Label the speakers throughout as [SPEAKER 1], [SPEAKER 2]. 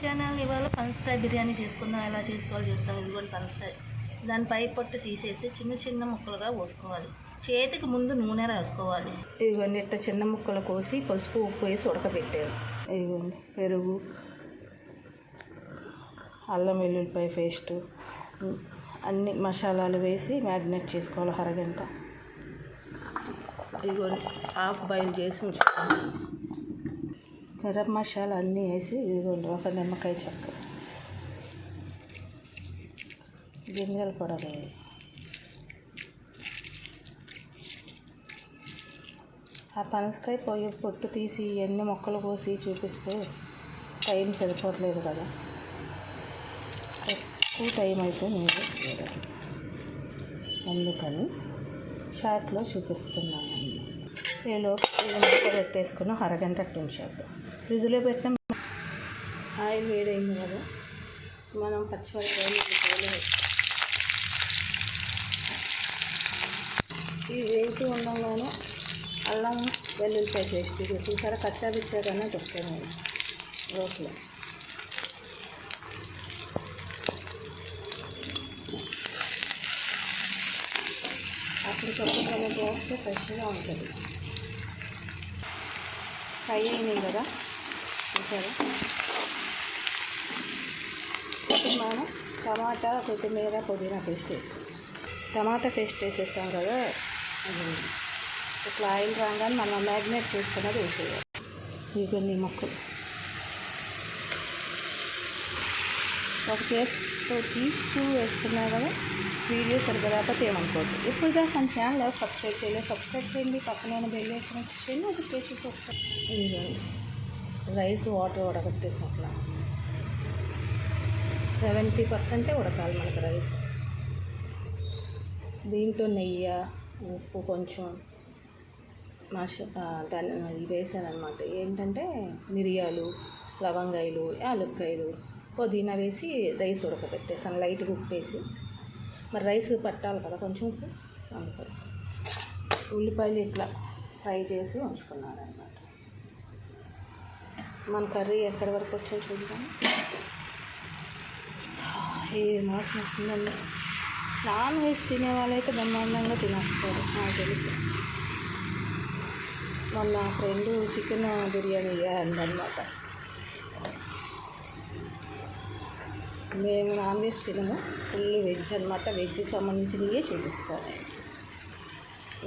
[SPEAKER 1] Channel ఇవాళ పనసకాయ బిర్యానీ చేసుకుందాం ఎలా చేసుకోవాలి చెప్తాం ఇదిగోండి పనసకాయ. దాని పై పొట్టు తీసేసి చిన్న చిన్న ముక్కలుగా కోసుకోవాలి. చేతికి ముందు నూనె రాసుకోవాలి. ఇదిగోండి ఇట్ట చిన్న ముక్కలు కోసి పసుపు ఉప్పు వేసి ఉడకబెట్టాను ఇదిగోండి పెరుగు అల్లం వెల్లుల్లిపాయ పేస్టు అన్ని మసాలాలు వేసి మ్యారినేట్ చేసుకోవాలి అరగంట. ఇదిగోండి హాఫ్ బాయిల్ చేసి ఉంచుకోవాలి. గరం మసాలా అన్నీ వేసి ఇదిగోండి ఒక నిమ్మకాయ చెక్క. గింజలు పొడలు ఆ పనసకాయ పొయ్యి పొట్టు తీసి ఎన్ని మొక్కలు కోసి చూపిస్తే టైం సరిపోవట్లేదు కదా. ఎక్కువ టైం అయితే నేను అందుకని షార్ట్లో చూపిస్తున్నాను. ఈలో ఇది పెట్టేసుకుని అరగంట అట్టు ఉంచేద్దాం. ఫ్రిడ్జ్లో పెట్టిన ఆయిల్ వేడైంది కదా. మనం పచ్చిమిరపకాయలు ఇవి వేసి. ఉండగానే అల్లం వెల్లుల్లిపాయ పేస్ట్ ఇది చూసారా? కచ్చా పిచ్చాకనే చెప్తాను నేను రోట్లో. అప్పుడు కొత్తగా చేస్తే ఫ్రెష్గా ఉంటుంది. ఫ్రై అయినాయి కదా. చూసారా ఇప్పుడు మనం టమాటా కొత్తిమీర పుదీనా పేస్ట్ వేసాం టమాటా పేస్ట్ వేసేస్తాం కదా ఇట్లా ఆయిల్ రాగానే మనం మ్యాగ్నేట్ చేసుకున్నది వేసేయాలి. ఇవన్నీ మొక్కలు. ఒక చేస్తూ తీస్తూ వేసుకున్నా కదా వీడియో సరిగ్గా లేకపోతే ఏమనుకోవద్దు. ఇప్పుడు దాకా మన ఛానల్ సబ్స్క్రైబ్ చేయలేదు సబ్స్క్రైబ్ చేయండి. పక్కన బెల్ వేసిన చేయండి అది చేసి సబ్స్క్రైబ్ ఇదిగోండి రైస్ వాటర్ ఉడకట్టేసి అట్లా. సెవెంటీ పర్సెంటే ఉడకాలి మనకు రైస్. దీంట్లో నెయ్యి ఉప్పు కొంచెం మష దాన్ని ఇది వేసాను అనమాట ఏంటంటే మిరియాలు లవంగాయలు యాలక్కాయలు పుదీనా వేసి రైస్ ఉడకబెట్టేసాను లైట్గా ఉప్పు వేసి మరి రైస్ పట్టాలి కదా కొంచెం ఉప్పు? అందుకని. ఉల్లిపాయలు ఇట్లా ఫ్రై చేసి ఉంచుకున్నాను అనమాట మన కర్రీ ఎక్కడి వరకు వచ్చిందో చూద్దాం. ఏ మాసం వస్తుందండి. నాన్ వెజ్ తినే వాళ్ళైతే బ్రహ్మాండంగా తినేస్తారు నాకు తెలుసు. మొన్న ఫ్రెండ్ చికెన్ బిర్యానీ అనమాట మేము నాన్ వెజ్ తినము ఫుల్ వెజ్ అనమాట వెజ్కి సంబంధించినవి చూపిస్తాను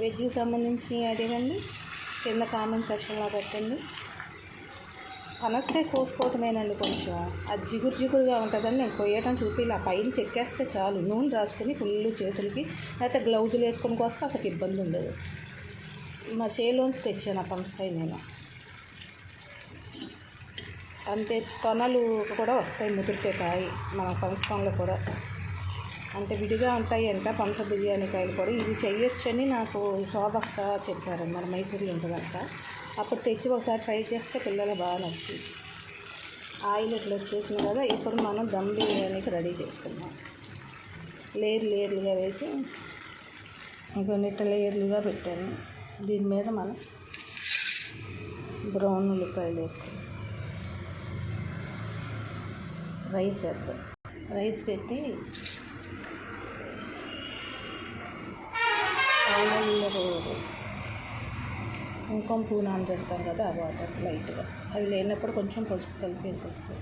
[SPEAKER 1] వెజ్కి సంబంధించినవి అడగండి కింద కామెంట్ సెక్షన్లో పెట్టండి. పనసకాయ కోసుకోవటమేనండి కొంచెం. అది జిగురు జిగురుగా ఉంటుందని నేను కొయ్యటం చూపి ఇలా పైన చెక్కేస్తే చాలు. నూనె రాసుకొని ఫుల్ చేతులకి లేకపోతే గ్లౌజులు వేసుకొని కోస్తే అసలు ఇబ్బంది ఉండదు. మా చేలోంచి తెచ్చాను ఆ పనసకాయ నేను. అంటే తొనలు కూడా వస్తాయి ముదిరితే కాయ మన పనసకంలో కూడా. అంటే విడిగా ఉంటాయి అంట పనస బిర్యానీ కాయలు కూడా. ఇది చేయొచ్చని నాకు శోభక్క చెప్పారు. మన మైసూర్లో ఉంటుందంట. అప్పుడు తెచ్చి ఒకసారి ట్రై చేస్తే పిల్లలు బాగా నచ్చింది. ఆయిల్ ఇట్లా వచ్చేసింది కదా ఇప్పుడు మనం దమ్ బిర్యానీకి రెడీ చేసుకున్నాం లేయర్ లేయర్లుగా వేసి కొన్ని ఇట్ట లేయర్లుగా పెట్టాను. దీని మీద మనం బ్రౌన్ ఉల్లిపాయలు వేసుకుందాం. రైస్ వేద్దాం. రైస్ పెట్టి ఆయిల్లో కుంకుమ అని నానబెడతాం కదా ఆ వాటర్ లైట్గా అవి లేనప్పుడు కొంచెం పసుపు కలిపి వేసేస్తాం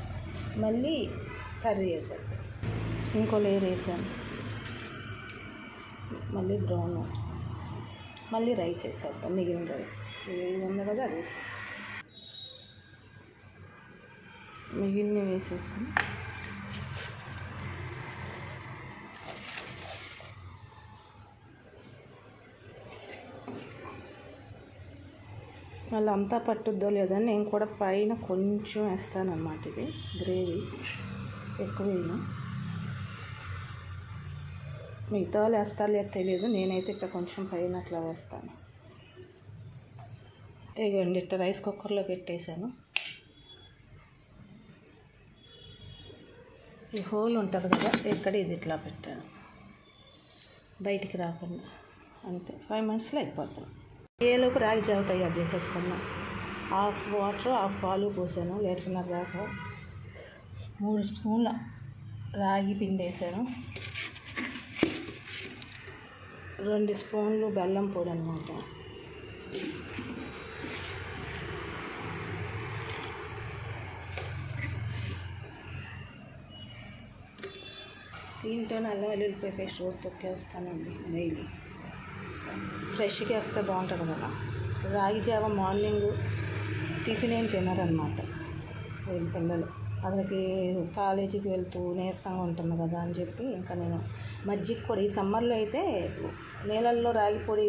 [SPEAKER 1] మళ్ళీ కర్రీ వేసాను ఇంకో లేయర్ వేసాను. మళ్ళీ బ్రౌన్ మళ్ళీ రైస్ వేసేద్దాం మిగిలిన రైస్ ఇది ఉంది కదా అది వేస్తాం మిగిలిన వేసేసుకుని మళ్ళీ అంతా పట్టుద్దో లేదని నేను కూడా పైన కొంచెం వేస్తాను అన్నమాట ఇది. గ్రేవీ. ఎక్కువ వేయను. మిగతా వాళ్ళు వేస్తారు లేదు తెలియదు నేనైతే ఇట్లా కొంచెం పైన అట్లా వేస్తాను. ఇగోండి ఇట్లా రైస్ కుక్కర్లో పెట్టేశాను. ఈ హోల్ ఉంటుంది కదా ఇక్కడ ఇది ఇట్లా పెట్టాను. బయటికి రాకుండా. అంతే. ఫైవ్ మినిట్స్లో అయిపోతాను ఏలోపు రాగి జావ తయారు చేసేసుకున్నా హాఫ్ వాటర్ హాఫ్ పాలు పోసాను. లీటర్న్నర దాకా మూడు స్పూన్ల రాగి పిండి వేసాను. రెండు స్పూన్లు బెల్లం పొడి అనమాట దీంట్లో అల్లం వెల్లుల్లిపాయ పేస్ట్ రోజు తొక్కేస్తానండి డైలీ ఫ్రెష్గా వేస్తే బాగుంటుంది కదా. రాగి జావ మార్నింగ్ టిఫిన్ ఏం తినరనమాట వీళ్ళ పిల్లలు అతనికి కాలేజీకి వెళ్తూ నీరసంగా ఉంటుంది కదా అని చెప్పి ఇంకా నేను మజ్జిగ పొడి ఈ సమ్మర్లో అయితే నీళ్ళల్లో రాగి పొడి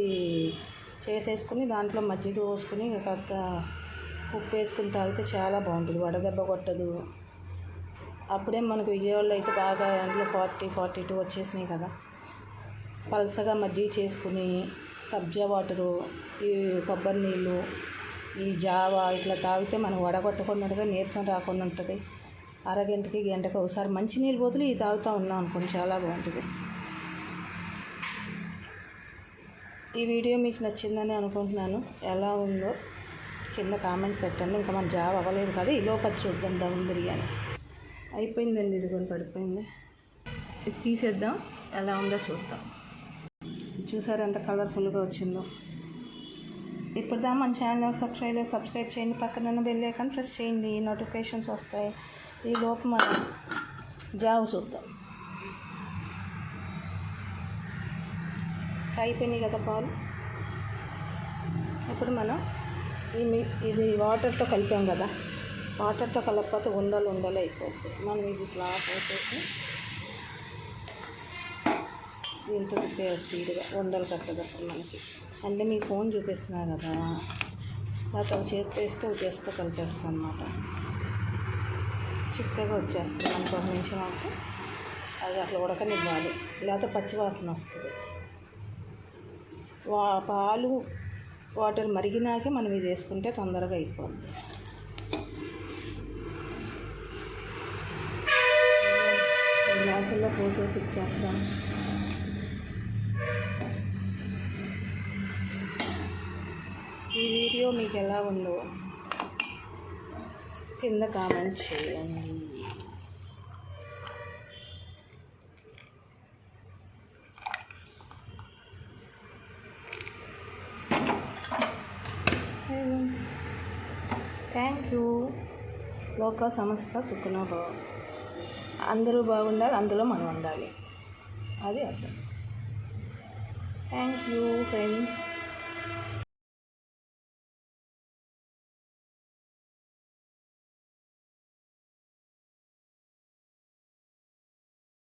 [SPEAKER 1] చేసేసుకుని దాంట్లో మజ్జిగ పోసుకుని కొత్త ఉప్పు వేసుకుని తాగితే చాలా బాగుంటుంది. వడదెబ్బ కొట్టదు. అప్పుడే మనకు విజయవాడలో అయితే బాగా ఎండలో ఫార్టీ ఫార్టీ టూ వచ్చేసినాయి కదా. పలసగా మజ్జిగ చేసుకుని సబ్జా వాటరు ఈ కొబ్బరి నీళ్ళు ఈ జావా ఇట్లా తాగితే మనం వడగొట్టకుండా ఉంటుంది నీరసం రాకుండా ఉంటుంది. అరగంటకి గంటకి ఒకసారి మంచినీళ్ళు బదులు ఇది తాగుతూ ఉన్నాం అనుకోండి చాలా బాగుంటుంది. ఈ వీడియో మీకు నచ్చిందని అనుకుంటున్నాను. ఎలా ఉందో కింద కామెంట్ పెట్టండి. ఇంకా మన జాబ్ అవ్వలేదు కదా ఈ లోపల చూద్దాం దమ్ బిర్యానీ. అయిపోయిందండి ఇది కొన్ని పడిపోయింది. ఇది తీసేద్దాం ఎలా ఉందో చూద్దాం. చూసారు ఎంత కలర్ఫుల్గా వచ్చిందో? ఇప్పుడు దా మన ఛానల్ సబ్స్క్రైబ్ సబ్స్క్రైబ్ చేయండి. పక్కన బెల్ ఐకాన్ ప్రెస్ చేయండి. నోటిఫికేషన్స్ వస్తాయి. ఈ లోపు మనం జాబ్ చూద్దాం. అయిపోయినాయి కదా పాలు ఇప్పుడు మనం ఈ మీ ఇది వాటర్తో కలిపాం కదా. వాటర్తో కలపకపోతే ఉండలు ఉండలు అయిపోతుంది మనం ఇది ఇట్లా పోసేసి దీంతో తిప్పేయాలి స్పీడ్గా ఉండలు కట్టదప్పుడు మనకి. అంటే మీ ఫోన్ చూపిస్తున్నా కదా. నాకు అవి చేతి వేస్తే ఒక చేతితో అనమాట చిక్కగా వచ్చేస్తుంది. మనకు ఒక నిమిషం అంటే అది అట్లా ఉడకనివ్వాలి. లేకపోతే పచ్చివాసన వస్తుంది. వా పాలు వాటర్ మరిగినాకే మనం ఇది వేసుకుంటే తొందరగా అయిపోద్ది. గ్లాసుల్లో పోసేసి ఇచ్చేస్తాం ఈ వీడియో మీకు ఎలా ఉందో కింద కామెంట్ చేయండి. థ్యాంక్ యూ లోక సంస్థ సుఖన అందరూ బాగుండాలి అందులో మనం ఉండాలి. అది అర్థం. Thank you friends